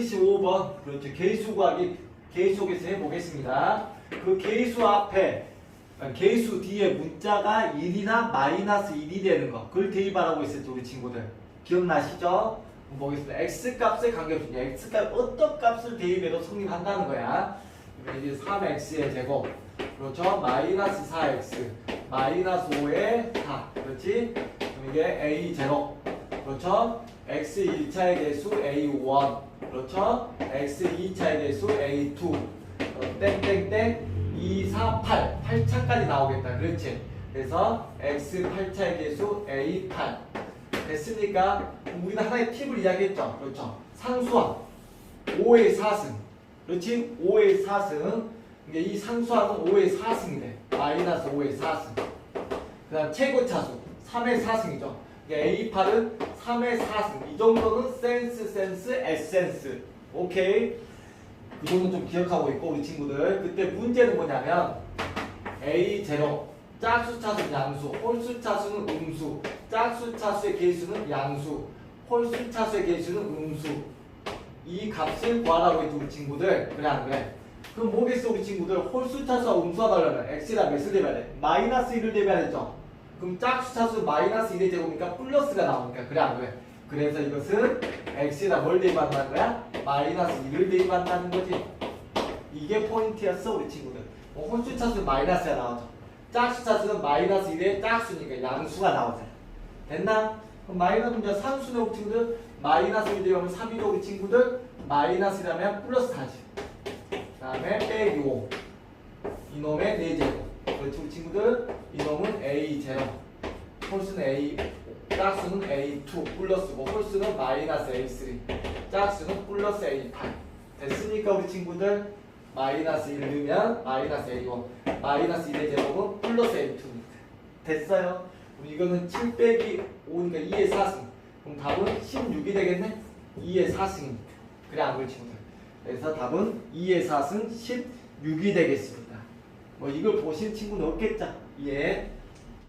1번 그렇죠. 개수 구하기 개수에서 해보겠습니다. 그 개수 앞에 아니, 개수 뒤에 문자가 1이나 마이너스 1이 되는 거. 그걸 대입하라고 했었죠 우리 친구들. 기억나시죠? 보겠습니다. X값에 관계없이 x값 어떤 값을 대입해도 성립한다는 거야. 이제 3x의 제곱. 그렇죠? 마이너스 4x 마이너스 5의 4 그렇지? 그럼 이게 a 제곱 그렇죠? X 1차의 개수 a1 그렇죠? X 2차의 개수 a2 어, 땡땡땡? 2, 4, 8 8차까지 나오겠다. 그렇지? 그래서 x 8차의 개수 a8 됐습니까? 우리는 하나의 팁을 이야기했죠? 그렇죠? 상수항. 5의 4승. 그렇지? 5의 4승. 이게 이 상수항은 5의 4승이 돼 마이너스 5의 4승. 그 다음 최고 차수. 3의 4승이죠 A8은 3의 4승 이 정도는 센스 센스 에센스. 오케이? 그 정도 좀 기억하고 있고 우리 친구들. 그때 문제는 뭐냐면 A0 짝수 차수는 양수. 홀수 차수는 음수. 짝수 차수의 개수는 양수. 홀수 차수의 개수는 음수. 이 값을 구하라고 했죠 우리 친구들. 그래 안 그래? 그럼 뭐겠어 우리 친구들? 홀수 차수와 음수가 달라면 x랑 몇을 대입해야 돼? 마이너스 1을 대입해야 되죠 그럼 짝수 차수 마이너스 1의 제곱이니까 플러스가 나오니까 그래 안 그래? 그래서 이것은 x에다 뭘 대입한다는 거야? 마이너스 1을 대입한다는 거지. 이게 포인트였어 우리 친구들. 뭐 홀수 차수는 마이너스가 나오죠. 짝수 차수는 마이너스 1의 짝수니까 양수가 나오잖아. 됐나? 그럼 마이너스 문제 상수네 우리 친구들. 마이너스 1 대하면 3이죠 우리 친구들. 마이너스라면 플러스 4지 그 다음에 빼기 5 이놈의 4제곱 그렇지 우리 친구들 이놈은 A0 홀수는 A 짝수는 A2 플러스고 홀수는 마이너스 A3 짝수는 플러스 A8 됐습니까 우리 친구들? 마이너스 1 넣으면 마이너스 A1 마이너스 1의 제곱은 플러스 A2입니다. 됐어요? 그럼 이거는 7 빼기 5니까 2의 4승. 그럼 답은 16이 되겠네? 2의 4승입니다. 그래 안 그렇지 그래서 답은 2의 4승 16이 되겠습니다 뭐 이걸 보신 친구는 없겠죠? 예.